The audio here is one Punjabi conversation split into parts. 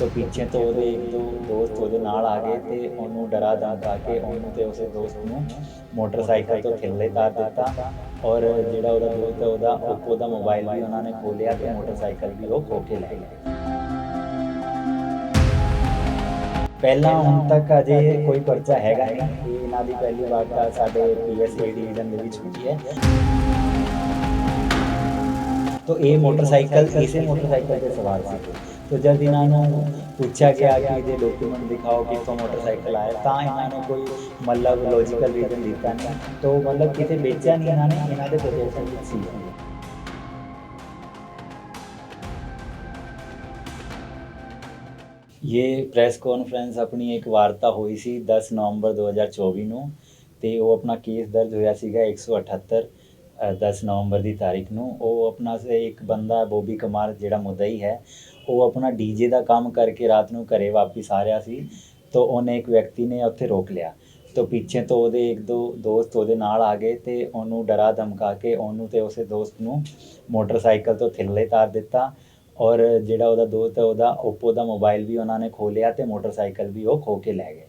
ਤੋਂ ਪਿੱਛੇ ਤੋਂ ਉਹਦੇ ਇੱਕ ਦੋ ਦੋਸਤ ਉਹਦੇ ਨਾਲ ਆ ਗਏ ਤੇ ਉਹਨੂੰ ਡਰਾ ਧਮਕਾ ਕੇ ਉਹਨੂੰ ਤੇ ਉਸੇ ਦੋਸਤ ਨੂੰ ਮੋਟਰਸਾਈਕਲ ਤੋਂ ਥੱਲੇ ਤਾਰ ਦਿੱਤਾ ਔਰ ਜਿਹੜਾ ਉਹਦਾ ਦੋਸਤ ਹੈ ਉਹਦਾ Oppo ਦਾ ਮੋਬਾਈਲ ਵੀ ਉਹਨਾਂ ਨੇ ਖੋਲਿਆ ਤੇ ਮੋਟਰਸਾਈਕਲ ਵੀ ਉਹ ਖੋ ਲੈ ਗਏ। ਪਹਿਲਾਂ ਹੁਣ ਤੱਕ ਅਜੇ ਕੋਈ ਪਰਚਾ ਹੈਗਾ ਨਹੀਂ। ਇਹਨਾਂ ਦੀ ਪਹਿਲੀ ਵਾਰ ਤਾਂ ਸਾਡੇ ਪੀਐਸਏ ਡਿਵੀਜ਼ਨ ਦੇ ਵਿੱਚ ਹੋਈ ਹੈ। तो ਇਹ ਮੋਟਰਸਾਈਕਲ, ਇਸੇ ਮੋਟਰਸਾਈਕਲ ਤੇ ਸਵਾਰ ਸੀ। ਤੋ ਜਦ ਇਹਨਾਂ ਨੂੰ ਪੁੱਛਿਆ ਗਿਆ ਕਿ ਇਹਦੇ ਡਾਕੂਮੈਂਟ ਦਿਖਾਓ ਕਿੱਥੋਂ ਮੋਟਰਸਾਈਕਲ ਆਇਆ। ਤਾਂ ਇਹਨਾਂ ਨੇ ਕੋਈ ਮਤਲਬ ਲੌਜੀਕਲ ਰੀਜ਼ਨ ਦਿੱਤਾ ਨਹੀਂ। ਤੋ ਮਤਲਬ ਕਿਤੇ ਵੇਚਿਆ ਨਹੀਂ ਇਹਨਾਂ ਨੇ ਇਹਨਾਂ ਦੇ ਪੋਜੀਸ਼ਨ ਵਿੱਚ ਸੀ। ਇਹ ਪ੍ਰੈਸ ਕਾਨਫਰੰਸ ਆਪਣੀ ਇੱਕ ਵਾਰਤਾ ਹੋਈ ਸੀ 10 ਨਵੰਬਰ 2024 ਨੂੰ ਤੇ ਉਹ ਆਪਣਾ ਕੇਸ ਦਰਜ ਹੋਇਆ ਸੀਗਾ 178 ਅ, 10 ਨਵੰਬਰ ਦੀ ਤਾਰੀਖ ਨੂੰ। ਉਹ ਆਪਣਾ ਇੱਕ ਬੰਦਾ ਬੋਬੀ ਕੁਮਾਰ ਜਿਹੜਾ ਮੁਦਈ ਹੈ ਉਹ ਆਪਣਾ ਡੀਜੇ ਦਾ ਕੰਮ ਕਰਕੇ ਰਾਤ ਨੂੰ ਘਰੇ ਵਾਪਿਸ ਆ ਰਿਹਾ ਸੀ, ਤਾਂ ਉਹਨੇ ਇੱਕ ਵਿਅਕਤੀ ਨੇ ਉੱਥੇ ਰੋਕ ਲਿਆ। ਤਾਂ ਪਿੱਛੇ ਤੋਂ ਉਹਦੇ ਇੱਕ ਦੋ ਦੋਸਤ ਉਹਦੇ ਨਾਲ ਆ ਗਏ ਤੇ ਉਹਨੂੰ ਡਰਾ ਧਮਕਾ ਕੇ ਉਹਨੂੰ ਤੇ ਉਸੇ ਦੋਸਤ ਨੂੰ ਮੋਟਰਸਾਈਕਲ ਤੋਂ ਥੱਲੇ ਤਾਰ ਦਿੱਤਾ ਔਰ ਜਿਹੜਾ ਉਹਦਾ ਦੋਸਤ ਹੈ ਉਹਦਾ Oppo ਦਾ ਮੋਬਾਈਲ ਵੀ ਉਹਨਾਂ ਨੇ ਖੋਲਿਆ ਤੇ ਮੋਟਰਸਾਈਕਲ ਵੀ ਉਹ ਖੋ ਕੇ ਲੈ ਗਏ।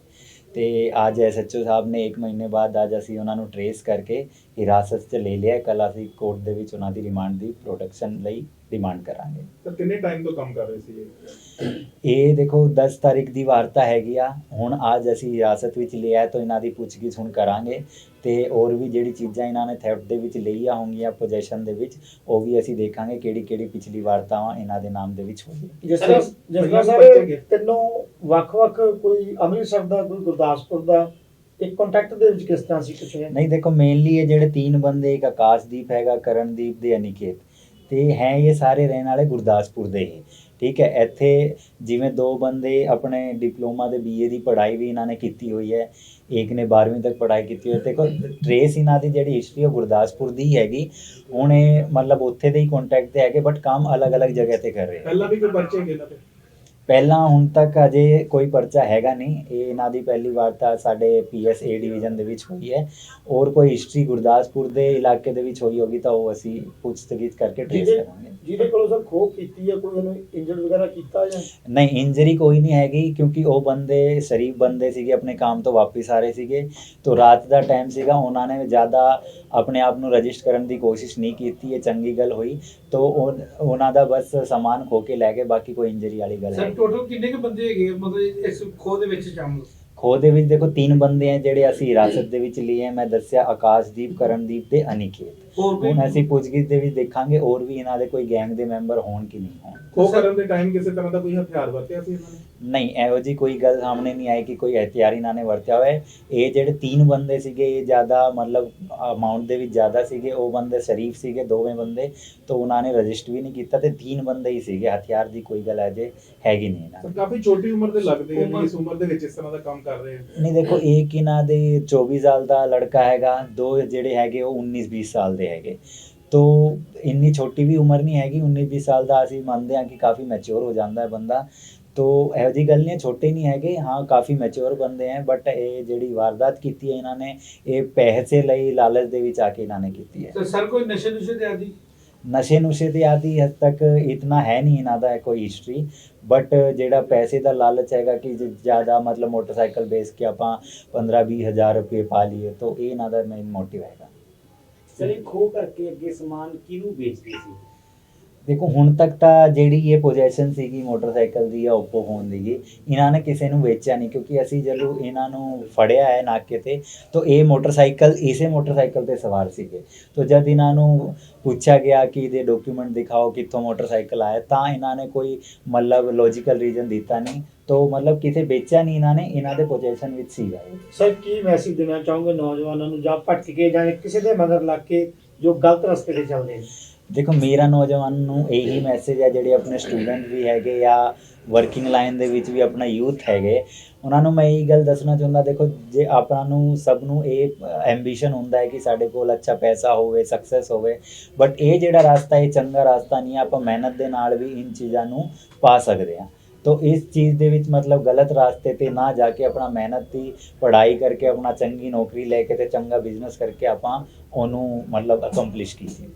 ਤੇ ਅੱਜ ਐਸਐਚਓ ਸਾਹਿਬ ਨੇ 1 ਮਹੀਨੇ ਬਾਅਦ ਅੱਜ ਅਸੀਂ ਉਹਨਾਂ ਨੂੰ ਟਰੇਸ ਕਰਕੇ ਹਿਰਾਸਤ 'ਚ ਲੈ ਲਿਆ। ਕੱਲ ਅਸੀਂ ਕੋਰਟ ਦੇ ਵਿੱਚ ਉਹਨਾਂ ਦੀ ਰਿਮਾਂਡ ਦੀ ਪ੍ਰੋਟੈਕਸ਼ਨ ਲਈ ਡਿਮਾਂਡ ਕਰਾਂਗੇ। ਤਾਂ ਕਿੰਨੇ ਟਾਈਮ ਤੋਂ ਕੰਮ ਕਰ ਰਹੇ ਸੀ ਇਹ? ਇਹ ਦੇਖੋ 10 ਤਾਰੀਖ ਦੀ ਵਾਰਤਾ ਹੈਗੀ ਆ। ਹੁਣ ਅੱਜ ਅਸੀਂ ਹਿਰਾਸਤ ਵਿੱਚ ਲਿਆ ਤਾਂ ਇਹਨਾਂ ਦੀ ਪੁੱਛਗਿੱਛ ਹੁਣ ਕਰਾਂਗੇ। ਤੇ ਹੋਰ ਵੀ ਜਿਹੜੀ ਚੀਜ਼ਾਂ ਇਹਨਾਂ ਨੇ ਥੈਫਟ ਦੇ ਵਿੱਚ ਲਈਆਂ ਹੋਣਗੀਆਂ ਪੋਜੈਸ਼ਨ ਦੇ ਵਿੱਚ ਉਹ ਵੀ ਅਸੀਂ ਦੇਖਾਂਗੇ ਕਿਹੜੀ ਕਿਹੜੀ ਪਿਛਲੀ ਵਾਰਤਾਵਾਂ ਇਹਨਾਂ ਦੇ ਨਾਮ ਦੇ ਵਿੱਚ ਹੋਈ ਜਿਸ ਤਰ੍ਹਾਂ ਸਰ। ਤਿੰਨੋਂ ਵੱਖ-ਵੱਖ ਕੋਈ ਅੰਮ੍ਰਿਤਸਰ ਦਾ ਕੋਈ ਗੁਰਦਾਸਪੁਰ ਦਾ ਇੱਕ ਕੰਟੈਕਟ ਦੇ ਵਿੱਚ ਕਿਸ ਤਰ੍ਹਾਂ ਸੀ ਕਿਥੇ ਨਹੀਂ ਦੇਖੋ ਮੇਨਲੀ ਇਹ ਜਿਹੜੇ ਤਿੰਨ ਬੰਦੇ ਇੱਕ ਆਕਾਸ਼ਦੀਪ ਹੈਗਾ ਕਰਨਦੀਪ ਦੇ ਅਨਿਕੇਤ। ਤੇ ਹੈ ਇਹ ਸਾਰੇ ਰਹਿਣ ਵਾਲੇ ਗੁਰਦਾਸਪੁਰ ਦੇ ਹੀ। ਠੀਕ ਹੈ, ਇੱਥੇ ਜਿਵੇਂ ਦੋ ਬੰਦੇ ਆਪਣੇ ਡਿਪਲੋਮਾ ਦੇ ਬੀਏ ਦੀ ਪੜ੍ਹਾਈ ਵੀ ਇਹਨਾਂ ਨੇ ਕੀਤੀ ਹੋਈ ਹੈ, ਇੱਕ ਨੇ 12ਵੀਂ ਤੱਕ ਪੜ੍ਹਾਈ ਕੀਤੀ ਹੋਈ ਹੈ। ਦੇਖੋ ਟ੍ਰੇਸ ਇਹਨਾਂ ਦੀ ਜਿਹੜੀ ਹਿਸਟਰੀ ਉਹ ਗੁਰਦਾਸਪੁਰ ਦੀ ਹੈਗੀ। ਹੁਣ ਇਹ ਮਤਲਬ ਉੱਥੇ ਦੇ ਹੀ ਕੰਟੈਕਟ ਤੇ ਹੈਗੇ ਬਟ ਕੰਮ ਅਲੱਗ-ਅਲੱਗ ਜਗ੍ਹਾ ਤੇ ਕਰ ਰਹੇ ਪਹਿਲਾਂ ਵੀ ਕੋਈ ਬੱਚੇ ਗਏ ਤੇ? ਪਹਿਲਾਂ ਹੁਣ ਤੱਕ ਅਜੇ ਕੋਈ ਪਰਚਾ ਹੈਗਾ ਨਹੀਂ। ਇਹ ਇਹਨਾਂ ਦੀ ਪਹਿਲੀ ਵਾਰ ਤਾਂ ਸਾਡੇ ਪੀਐਸਏ ਡਿਵੀਜ਼ਨ ਦੇ ਵਿੱਚ ਹੋਈ ਹੈ। ਔਰ ਕੋਈ ਹਿਸਟਰੀ ਗੁਰਦਾਸਪੁਰ ਦੇ ਇਲਾਕੇ ਦੇ ਵਿੱਚ ਹੋਈ ਹੋਗੀ ਤਾਂ ਉਹ ਅਸੀਂ ਪੁੱਛਤਗੀਚ ਕਰਕੇ ਟ੍ਰੇਸ ਕਰਾਂਗੇ। ਜਿਹਦੇ ਕੋਲੋਂ ਸਰ ਖੋਹ ਕੀਤੀ ਹੈ ਕੋਈ ਉਹਨੂੰ ਇੰਜਰਡ ਵਗੈਰਾ ਕੀਤਾ ਜਾਂ? ਨਹੀਂ ਇੰਜਰੀ ਕੋਈ ਨਹੀਂ ਹੈਗੀ ਕਿਉਂਕਿ ਉਹ ਬੰਦੇ ਸ਼ਰੀਫ ਬੰਦੇ ਸੀਗੇ ਆਪਣੇ ਕੰਮ ਤੋਂ ਵਾਪਿਸ ਆ ਰਹੇ ਸੀਗੇ। ਤੋਂ ਰਾਤ ਦਾ ਟਾਈਮ ਸੀਗਾ ਉਹਨਾਂ ਨੇ ਜ਼ਿਆਦਾ ਆਪਣੇ ਆਪ ਨੂੰ ਰਜਿਸਟਰ ਕਰਨ ਦੀ ਕੋਸ਼ਿਸ਼ ਨਹੀਂ ਕੀਤੀ ਇਹ ਚੰਗੀ ਗੱਲ ਹੋਈ। ਤੋਂ ਉਹ- ਉਹਨਾਂ ਦਾ ਬਸ ਸਮਾਨ ਖੋ ਕੇ ਲੈ ਗਏ ਬਾਕੀ ਕੋਈ ਇੰਜਰੀ ਵਾਲੀ ਗੱਲ ਸਰ ਹੈ ਟੋਟਲ ਕਿੰਨੇ ਕੁ ਬੰਦੇ ਹੈਗੇ? ਆ? ਮਤਲਬ ਇਸ ਖੋਹ ਦੇ ਵਿੱਚ ਸ਼ਾਮਲ? ਖੋ ਦੇ ਵਿੱਚ ਦੇਖੋ, ਤਿੰਨ ਬੰਦੇ ਆ ਜਿਹੜੇ ਅਸੀਂ ਹਿਰਾਸਤ ਦੇ ਵਿੱਚ ਲਏ ਆ। ਮੈਂ ਦੱਸਿਆ ਆਕਾਸ਼ਦੀਪ, ਕਰਨਦੀਪ ਤੇ ਅਨਿਕੇਤ। ਹੋਰ ਕੋਈ ਹੁਣ ਅਸੀਂ ਪੁੱਛਗਿੱਛ ਦੇ ਵਿੱਚ ਦੇਖਾਂਗੇ ਹੋਰ ਵੀ ਇਹਨਾਂ ਦੇ ਕੋਈ ਗੈਂਗ ਦੇ ਮੈਂਬਰ ਹੋਣ ਕਿ ਨਹੀਂ ਹੋਣ। ਖੋ ਕਰਨ ਦੇ ਟਾਈਮ ਕਿਸੇ ਤਰ੍ਹਾਂ ਦਾ ਕੋਈ ਹਥਿਆਰ ਵਰਤਿਆ ਸੀ ਇਹਨਾਂ ਨੇ? ਨਹੀਂ ਇਹੋ ਜੀ ਕੋਈ ਗੱਲ ਸਾਹਮਣੇ ਨਹੀਂ ਆਈ ਕਿ ਕੋਈ ਹਥਿਆਰ ਇਹਨਾਂ ਨੇ ਵਰਤਿਆ ਹੋਇਆ। ਇਹ ਜਿਹੜੇ ਤਿੰਨ ਬੰਦੇ ਸੀਗੇ ਇਹ ਜ਼ਿਆਦਾ ਮਤਲਬ ਅਮਾਉਂਟ ਦੇ ਵਿੱਚ ਜ਼ਿਆਦਾ ਸੀਗੇ ਉਹ ਬੰਦੇ ਸ਼ਰੀਫ ਸੀਗੇ ਦੋਵੇਂ ਬੰਦੇ ਤਾਂ ਉਹਨਾਂ ਨੇ ਰਜਿਸਟਰ ਵੀ ਨਹੀਂ ਕੀਤਾ ਤੇ ਤਿੰਨ ਬੰਦੇ ਹੀ ਸੀਗੇ। ਹਥਿਆਰ ਦੀ ਕੋਈ ਗੱਲ ਅਜੇ ਹੈਗੀ ਨਹੀਂ ਇਹਨਾਂ ਦੀ। ਕਾਫੀ ਛੋਟੀ ਉਮਰ ਦੇ ਲੱਗਦੇ ਆ ਇਸ ਉਮਰ ਦੇ ਵਿੱਚ ਇਸ ਤਰ੍ਹਾਂ ਦਾ ਕੰਮ ਕਰ ਰਹੇ ਆ। ਨਹੀਂ ਦੇਖੋ ਇੱਕ ਇਹਨਾਂ ਦੇ 24 ਸਾਲ ਦਾ ਲੜਕਾ ਹੈਗਾ ਦੋ ਜਿਹੜੇ ਹੈਗੇ ਉਹ 19 20 ਸਾਲ ਦੇ ਹੈਗੇ। ਤੋ ਇੰਨੀ ਛੋਟੀ ਵੀ ਉਮਰ ਨਹੀਂ ਹੈਗੀ 19 20 ਸਾਲ ਦਾ ਅਸੀਂ ਮੰਨਦੇ ਹਾਂ ਕਿ ਕਾਫੀ ਮੈਚੁਰ ਹੋ ਜਾਂਦਾ ਹੈ ਬੰਦਾ। ਤੋ ਇਹੋ ਜੀ ਗੱਲ ਨਹੀਂ ਛੋਟੇ ਨਹੀਂ ਹੈਗੇ ਹਾਂ ਕਾਫੀ ਮੈਚੁਰ ਬੰਦੇ ਹੈ ਬਟ ਇਹ ਜਿਹੜੀ ਵਾਰਦਾਤ ਕੀਤੀ ਹੈ ਇਹਨਾਂ ਨੇ ਇਹ ਪੈਸੇ ਲਈ ਲਾਲਚ ਦੇ ਵਿੱਚ ਆ ਕੇ ਇਹਨਾਂ ਨੇ ਕੀਤੀ ਹੈ। ਸਰ ਕੋਈ ਨਸ਼ੇ ਨੁਸ਼ੇ ਦੇ ਆਦੀ? ਨਸ਼ੇ ਨੁਸ਼ੇ ਤੇ ਆਦੀ ਹੱਦ ਤੱਕ ਇਤਨਾ ਹੈ ਨਹੀਂ ਇਹਨਾਂ ਦਾ ਕੋਈ ਹਿਸਟਰੀ ਬਟ ਜਿਹੜਾ ਪੈਸੇ ਦਾ ਲਾਲਚ ਹੈਗਾ ਕਿ ਜ਼ਿਆਦਾ ਮਤਲਬ ਮੋਟਰਸਾਈਕਲ ਵੇਚ ਕੇ ਆਪਾਂ 15 20 ਹਜ਼ਾਰ ਰੁਪਏ ਪਾ ਲਈਏ ਤਾਂ ਇਹ ਇਹਨਾਂ ਦਾ ਮੇਨ ਮੋਟਿਵ ਹੈਗਾ। ਸਰ ਇਹ ਖੋ ਕਰਕੇ ਅੱਗੇ ਸਮਾਨ ਕਿਹਨੂੰ ਵੇਚਦੇ ਸੀ? ਦੇਖੋ, ਹੁਣ ਤੱਕ ਤਾਂ ਜਿਹੜੀ ਇਹ ਪੋਜੀਸ਼ਨ ਸੀਗੀ ਮੋਟਰਸਾਈਕਲ ਦੀ ਜਾਂ ਓਪੋ ਫੋਨ ਦੀ, ਇਹਨਾਂ ਨੇ ਕਿਸੇ ਨੂੰ ਵੇਚਿਆ ਨਹੀਂ, ਕਿਉਂਕਿ ਅਸੀਂ ਜਦੋਂ ਇਹਨਾਂ ਨੂੰ ਫੜਿਆ ਹੈ ਨਾਕੇ ਤੇ, ਤਾਂ ਇਹ ਮੋਟਰਸਾਈਕਲ ਇਸੇ ਮੋਟਰਸਾਈਕਲ ਤੇ ਸਵਾਰ ਸੀਗੇ। ਤਾਂ ਜਦ ਇਹਨਾਂ ਨੂੰ ਪੁੱਛਿਆ ਗਿਆ ਕਿ ਇਹਦੇ ਡਾਕੂਮੈਂਟ ਦਿਖਾਓ ਕਿੱਥੋਂ ਮੋਟਰਸਾਈਕਲ ਆਇਆ, ਤਾਂ ਇਹਨਾਂ ਨੇ ਕੋਈ ਮਤਲਬ ਲੌਜੀਕਲ ਰੀਜ਼ਨ ਦਿੱਤਾ ਨਹੀਂ, ਤੋ ਮਤਲਬ ਕਿਸੇ ਵੇਚਿਆ ਨਹੀਂ ਇਹਨਾਂ ਨੇ, ਇਹਨਾਂ ਦੇ ਪੋਜੀਸ਼ਨ ਵਿੱਚ ਸੀਗਾ ਸਰ, ਕੀ ਮੈਸੇਜ ਦੇਣਾ ਚਾਹੋਗੇ ਨੌਜਵਾਨਾਂ ਨੂੰ, ਜਾਂ ਭਟਕ ਕੇ ਜਾਂ ਕਿਸੇ ਦੇ ਮਗਰ ਲੱਗ ਕੇ ਜੋ ਗਲਤ ਰਸਤੇ ਤੇ ਚੱਲਦੇ ਨੇ? ਦੇਖੋ ਮੇਰਾ ਨੌਜਵਾਨ ਨੂੰ ਇਹੀ ਮੈਸੇਜ ਹੈ ਜਿਹੜੇ ਆਪਣੇ ਸਟੂਡੈਂਟ ਵੀ ਹੈਗੇ ਜਾਂ ਵਰਕਿੰਗ ਲਾਈਨ ਦੇ ਵਿੱਚ ਵੀ ਆਪਣਾ ਯੂਥ ਹੈਗੇ ਉਹਨਾਂ ਨੂੰ ਮੈਂ ਇਹੀ ਗੱਲ ਦੱਸਣਾ ਚਾਹੁੰਦਾ ਦੇਖੋ ਜੇ ਆਪਾਂ ਨੂੰ ਸਭ ਨੂੰ ਇਹ ਐਂਬੀਸ਼ਨ ਹੁੰਦਾ ਹੈ ਕਿ ਸਾਡੇ ਕੋਲ ਅੱਛਾ ਪੈਸਾ ਹੋਵੇ ਸਕਸੈਸ ਹੋਵੇ ਬਟ ਇਹ ਜਿਹੜਾ ਰਸਤਾ ਇਹ ਚੰਗਾ ਰਸਤਾ ਨਹੀਂ ਆਪਾਂ ਮਿਹਨਤ ਦੇ ਨਾਲ ਵੀ ਇਨ ਚੀਜ਼ਾਂ ਨੂੰ ਪਾ ਸਕਦੇ ਹਾਂ। ਤੋ ਇਸ ਚੀਜ਼ ਦੇ ਵਿੱਚ ਮਤਲਬ ਗਲਤ ਰਾਸਤੇ ਤੇ ਨਾ ਜਾ ਕੇ ਆਪਣਾ ਮਿਹਨਤ ਦੀ ਪੜ੍ਹਾਈ ਕਰਕੇ ਆਪਣਾ ਚੰਗੀ ਨੌਕਰੀ ਲੈ ਕੇ ਤੇ ਚੰਗਾ ਬਿਜ਼ਨਸ ਕਰਕੇ ਆਪਾਂ ਉਹਨੂੰ ਮਤਲਬ ਅਕੰਪਲਿਸ਼ ਕੀਤੇ।